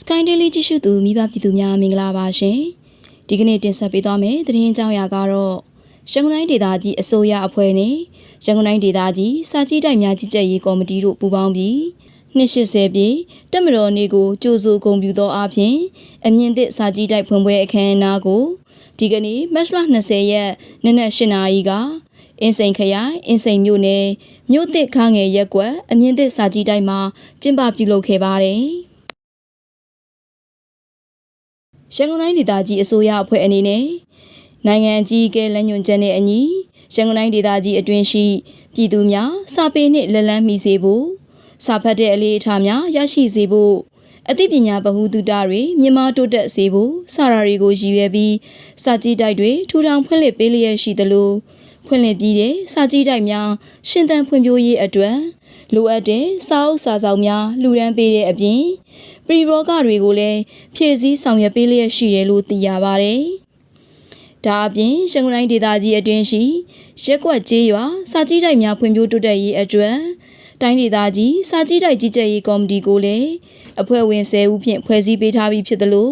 Sky Daily ကြည့်ရှုသူမိဘပြည်သူများမင်္ဂလာပါရှင်။ဒီကနေ့တင်ဆက်ပေးသွားမယ့်သတင်းကြောင်းရာကတော့ရန်ကုန်တိုင်းဒေသကြီးအစိုးရအဖွဲ့နဲ့ရန်ကုန်တိုင်းဒေသကြီးစာကြည့်တိုက်များကြီးကြပ်ရေးကော်မတီတို့ပူးပေါင်းပြီး280ပြည့်တက်မတော်နေ့ကိုကြိုဆိုဂုဏ်ပြုသောအပြင်အမြင့်သစ်စာကြည့်တိုက်ဖွင့်ပွဲအခမ်းအနားကိုဒီကနေ့မတ်လ20ရက်နနက်8နာရီကအင်းစိန်ခရိုင်အင်းစိန်မြို့နယ်မြို့သစ်ခန်းငယ်ရက်ကွက်အမြင့်သစ်စာကြည့်တိုက်မှာကျင်းပပြုလုပ်ခဲ့ပါတယ်။ ရန်ကုန်တိုင်းဒေသကြီးအစိုးရအဖွဲ့အနေနဲ့နိုင်ငံအကြီးအကဲလက်ညွှန်ချက်နဲ့အညီရန်ကုန်တိုင်းဒေသကြီးအတွင်းရှိပြည်သူများစာပေနှင့်လက်လန်းမိစေဖို့စာဖတ်တဲ့အလေးအထားများရရှိစေဖို့အသိပညာဗဟုသုတတွေမြင့်မားတိုးတက်စေဖို့စာရာတွေကိုရည်ရွယ်ပြီးစာကြည့်တိုက်တွေထူထောင်ဖွင့်လှစ်ပေးလျက်ရှိသလိုဖွင့်လှစ်ပြီးတဲ့စာကြည့်တိုက်များရှင်သန်ဖွံ့ဖြိုးရေးအတွက် လိုအပ်တဲ့စာအုပ်စာဆောင်များလှူဒန်းပေးတဲ့အပြင်ပရီဘောဂတွေကိုလည်းဖြည့်ဆည်းဆောင်ရွက်ပေးလျက်ရှိတယ်လို့သိရပါဗျ။ဒါအပြင်ရန်ကုန်တိုင်းဒေသကြီးအတွင်းရှိရက်ကွက်ကျေးရွာစာကြည့်တိုက်များဖွံ့ဖြိုးတိုးတက်ရေးအတွက်တိုင်းဒေသကြီးစာကြည့်တိုက်ကြီးကြပ်ရေးကော်မတီကိုလည်းအဖွဲ့ဝင်10ဦးဖြင့်ဖွဲ့စည်းပေးထားပြီးဖြစ်သလို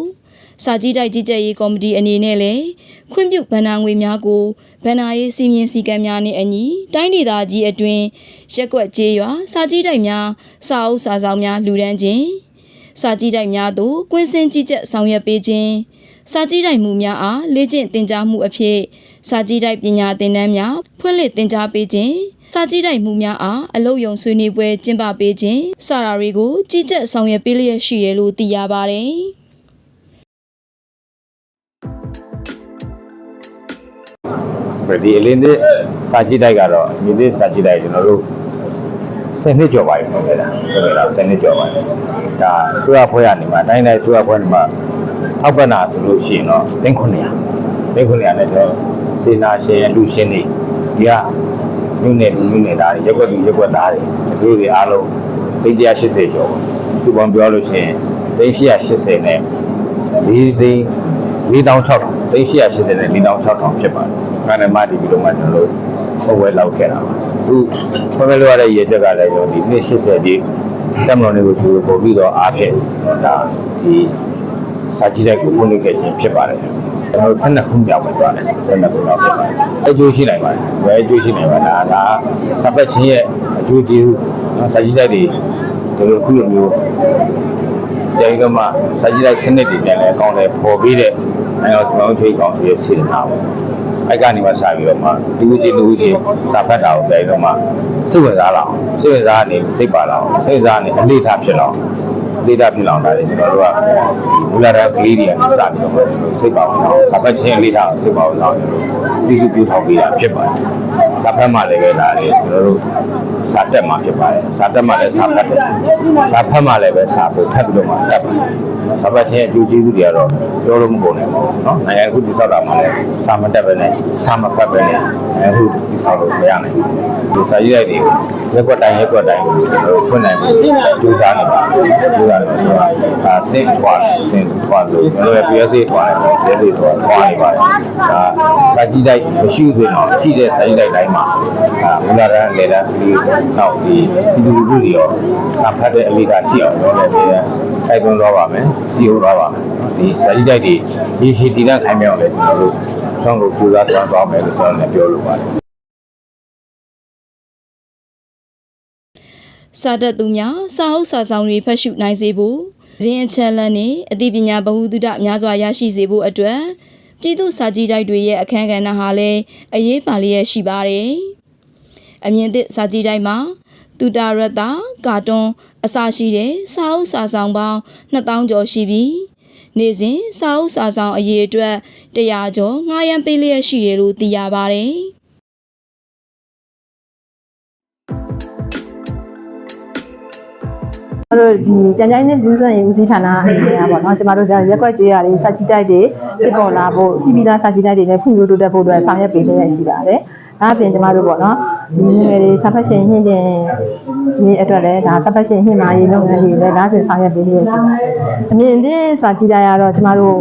စာကြည့်တိုက်ကြီးကြပ်ရေးကော်မတီအနေနဲ့လည်းခွင့်ပြုဗန္နာငွေများကိုဗန္နာရေးစီမင်းစည်းကမ်းများနဲ့အညီတိုင်းဒေသကြီးအတွင်းရက်ကွက်ကျေးရွာစာကြည့်တိုက်များစာအုပ်စာဆောင်များလှူဒန်းခြင်းစာကြည့်တိုက်များသို့ကွင်းစင်ကြီးကြပ်ဆောင်ရွက်ပေးခြင်းစာကြည့်တိုက်မှုများအားလေ့ကျင့်သင်ကြားမှုအဖြစ်စာကြည့်တိုက်ပညာသင်တန်းများဖွင့်လှစ်သင်ကြားပေးခြင်းစာကြည့်တိုက်မှုများအားအလုပ်ယုံဆွေးနွေးပွဲကျင်းပပေးခြင်းစတာတွေကိုကြီးကြပ်ဆောင်ရွက်ပေးလျက်ရှိတယ်လို့သိရပါတယ် ဒီအလင်းသစ်စာကြည့်တိုက်ကတော့အမြင့်သစ်စာကြည့်တိုက်ကျွန်တော်တို့10နှစ်ကျော်ပါပြီဟုတ်ကဲ့လားဟုတ်ကဲ့လား10နှစ်ကျော်ပါပြီဒါအစိုးရဖွဲ့ရနေမှာတိုင်းတိုင်းအစိုးရဖွဲ့နေမှာအောက်ပနာဆိုလို့ရှိရင်တော့သိန်း900သိန်း900နဲ့တော့စေနာရှင်အလူရှင်တွေဒီကမြို့နယ်လူမြို့နယ်သားတွေရက်ွက်လူရက်ွက်သားတွေသူတို့တွေအားလုံးသိန်း180ကျော်သူပေါင်းပြောလို့ရှိရင်သိန်း880နဲ့4သိန်း4600သိန်း880နဲ့4600ဖြစ်ပါတယ်။ ခါနဲ့မှဒီပြီးတော့မှကျွန်တော်တို့ပုံဝဲလောက်ခဲ့တာပါ။သူပုံဝဲလောက်ရတဲ့ရေချက်ကလည်းကျွန်တော်ဒီနှစ်80ဒီတက်မတော်တွေကိုသူပို့ပြီးတော့အားဖြင့်ဒါဒီစာကြည့်တဲ့ကိုပုံနေခဲ့ခြင်းဖြစ်ပါတယ်။ကျွန်တော်12ခုမြောက်ပဲသွားတယ်12ခုမြောက်ဖြစ်ပါတယ်။အကျိုးရှိနိုင်ပါတယ်။ဘယ်အကျိုးရှိနိုင်ပါလား။ဒါစပတ်ချင်းရဲ့အကျိုးကျေးဇူးနော်စာကြည့်တဲ့တွေဒီလိုခုလိုမျိုးတိုင်းကမှစာကြည့်တဲ့စနစ်တွေပြန်လဲအကောင့်တွေပေါ်ပြီးတဲ့နိုင်ငံတော်စမောင်းထိတ်ကောင်ရဲ့စေတနာပေါ့ အဲ့ကနေမှစပြီးတော့မှဒီဦးချင်းဒီဦးချင်းစာဖတ်တာကိုပြန်တော့မှစိတ်ဝင်စားလာအောင်စိတ်ဝင်စားနေစိတ်ပါလာအောင်စိတ်ဝင်စားနေအလေးထားဖြစ်လာအောင်အလေးထားဖြစ်လာအောင်ဒါလေကျွန်တော်တို့ကမူလာတာကလေးတွေကနေစပြီးတော့စိတ်ပါအောင်စာဖတ်ခြင်းအလေးထားစိတ်ပါအောင်ကျွန်တော်ဒီလိုပြုထောင်ပေးတာဖြစ်ပါတယ်စာဖတ်မှလည်းပဲဒါလေကျွန်တော်တို့စာတက်မှဖြစ်ပါတယ်စာတက်မှလည်းစာဖတ်တယ်စာဖတ်မှလည်းပဲစာပို့ထပ်ပြီးတော့မှတက်ပါတယ် စာဖတ်ခြင်းအကျိုးကျေးဇူးတွေကတော့ပြောလို့မကုန်နိုင်ပါဘူးเนาะနိုင်ငံအခုတိဆောက်တာမှလည်းစာမတက်ပဲနဲ့စာမဖတ်ပဲနဲ့အခုတိဆောက်လို့မရနိုင်ဘူးဒီစာရေးရိုက်တွေရက်ကွက်တိုင်းရက်ကွက်တိုင်းကိုကျွန်တော်တို့ဖွင့်နိုင်ဖို့ကြိုးစားနေပါတယ်ကြိုးစားနေပါဆိုတာဒါစင်ထွားစင်ထွားလို့ကျွန်တော်ရဲ့ PSA ထွားတယ်ပြည်ထွားထွားနေပါတယ်ဒါစာကြည့်တိုက်မရှိသေးတော့ရှိတဲ့စာကြည့်တိုက်တိုင်းမှာအာမူလာရန်လေလာဒီတော့ဒီဒီလူလူတွေရောစာဖတ်တဲ့အလေးသာရှိအောင်လုပ်နေတယ် တိုက်တွန်းတော့ပါမယ်စီအိုတော့ပါမယ်ဒီစာကြည့်တိုက်တွေဒီရှိတည်တဲ့ခိုင်မြောက်လဲကျွန်တော်တို့ဆောင်းကိုကြိုးစားဆောင်သွားမယ်လို့ကျွန်တော်လည်းပြောလိုပါတယ်စာတတ်သူများစာအုပ်စာဆောင်တွေဖတ်ရှုနိုင်စေဖို့ရင်းအချက်လက်နဲ့အသိပညာဗဟုသုတများစွာရရှိစေဖို့အတွက်ပြည်သူစာကြည့်တိုက်တွေရဲ့အခမ်းကဏ္ဍဟာလည်းအရေးပါလျက်ရှိပါတယ်။အမြင့်သစ်စာကြည့်တိုက်မှာတူတာရတ္တာကာတွန်း အစရှိတဲ့စာအုပ်စာဆောင်ပေါင်း2000ကျော်ရှိပြီးနေ့စဉ်စာအုပ်စာဆောင်အရေးအတွက်100ကျော်ငှားရမ်းပေးလျက်ရှိတယ်လို့သိရပါတယ်။ကျမတို့ဒီကြံကြိုင်းနဲ့လူ့စွမ်းရည်ဦးစီးဌာနအနေနဲ့ပေါ့နော်ကျမတို့ဒါရက်ွက်ကျွေးရတယ်စာချီတိုက်တွေတစ်ပေါ်လာဖို့စီပီလာစာချီတိုက်တွေနဲ့ဖွံ့ဖြိုးတိုးတက်ဖို့အတွက်ဆောင်ရွက်ပေးနေရရှိပါတယ်။ ဒါအပြင်ကျမတို့ပေါ့နော်ဒီငွေတွေစာဖတ်ရှင်ညှင့်တင်ရေးအတွက်လည်းဒါစာဖတ်ရှင်ညှင့်မာရေးလုပ်ငန်းတွေလည်းဒါစဉ်ဆောင်ရွက်ပေးနေရရှိပါတယ်။အမြင့်သင်းစာချီတိုက်ကတော့ကျမတို့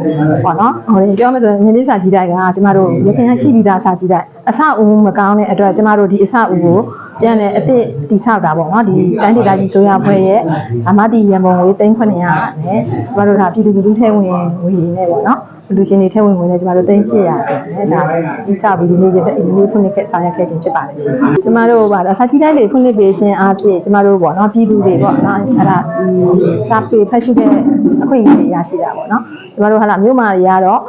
ပေါ့နော်ဟိုပြောမယ်ဆိုရင်အမြင့်သင်းစာချီတိုက်ကကျမတို့ရခိုင်ရှိပီလာစာချီတိုက်အစအဦးမကောင်းတဲ့အတွက်ကျမတို့ဒီအစအဦးကိုပြန်လဲအစ်စ်တိဆောက်တာပေါ့နော်ဒီတိုင်းဒေသကြီးဆိုရဖွဲ့ရဲ့အမတီရန်ပုံငွေ3900နဲ့ကျမတို့ဒါပြည်သူလူထုထဲဝင်ငွေတွေနဲ့ပေါ့နော် လူရှင်တွေထဲဝင်ဝင်နဲ့ကျမတို့3800နဲ့ဒါတိဆောက်ပြီးဒီနေ့ဒီနေ့ဖွင့်လှစ်ခဲ့ဆောင်ရွက်ခဲ့ခြင်းဖြစ်ပါတယ်ရှင်ကျမတို့ဗာဒါစာချီတိုင်းတွေဖွင့်လှစ်ပေးခြင်းအားဖြင့်ကျမတို့ပေါ့နော်ပြည်သူတွေပေါ့နော်အဲ့ဒါဒီစာပေဖတ်ရှုတဲ့အခွင့်အရေးတွေရရှိတာပေါ့နော်ကျမတို့ဟာလာမြို့မှာတွေကတော့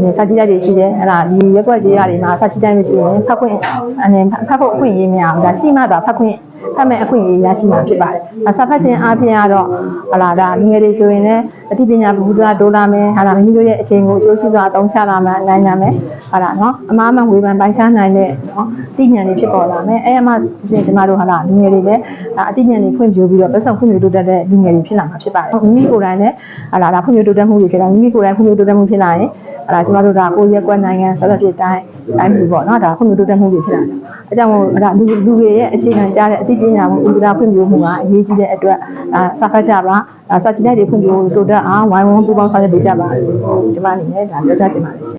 ဒီစာချီတိုင်းတွေရှိတယ်အဲ့ဒါဒီရက်ွက်ကြီးရတွေမှာစာချီတိုင်းမရှိရင်ဖတ်ခွင့်အနေဖတ်ဖို့အခွင့်အရေးမရဘူးဒါရှိမှသာဖတ်ခွင့် ဖတ်မဲ့အခွင့်အရေးရရှိမှာဖြစ်ပါတယ်။အစာဖတ်ခြင်းအားဖြင့်ကတော့ဟလာဒါလူငယ်တွေဆိုရင်လည်းအသိပညာဘုရားတိုးလာမယ်ဟာလာမိမိတို့ရဲ့အချိန်ကိုအကျိုးရှိစွာအသုံးချလာမယ်နိုင်နိုင်မယ်ဟာလာနော်အမားမှဝေဖန်ပိုင်းခြားနိုင်တဲ့နော်သိဉာဏ်တွေဖြစ်ပေါ်လာမယ်အဲအမှဒီစဉ်ကျမတို့ဟာလာလူငယ်တွေလည်းဒါအသိဉာဏ်တွေဖွင့်ပြပြီးတော့ပတ်စံဖွင့်ပြတိုးတက်တဲ့လူငယ်တွေဖြစ်လာမှာဖြစ်ပါတယ်။မိမိကိုယ်တိုင်လည်းဟာလာဒါဖွင့်ပြတိုးတက်မှုတွေဖြစ်လာမိမိကိုယ်တိုင်ဖွင့်ပြတိုးတက်မှုဖြစ်လာရင် ဟာလာကျမတို့ဒါကိုရက်ကွက်နိုင်ငံဆက်လက်ဖြစ်တိုင်းတိုင်းပြည်ပေါ့နော်ဒါဖွင့်ပြတိုးတက်မှုတွေဖြစ်လာတယ်။အဲကြောင့်မို့ဒါလူလူတွေရဲ့အခြေခံကြားတဲ့အသိပညာမှုဥပဒေဖွင့်ပြမှုကအရေးကြီးတဲ့အတွက်ဒါစာဖတ်ကြပါဒါစာကြည့်တဲ့တွေဖွင့်ပြတိုးတက်အောင်ဝိုင်းဝန်းပူးပေါင်းဆောင်ရွက်ပေးကြပါလို့ဒီမှာအနေနဲ့ဒါပြောကြားချင်ပါတယ်ရှင်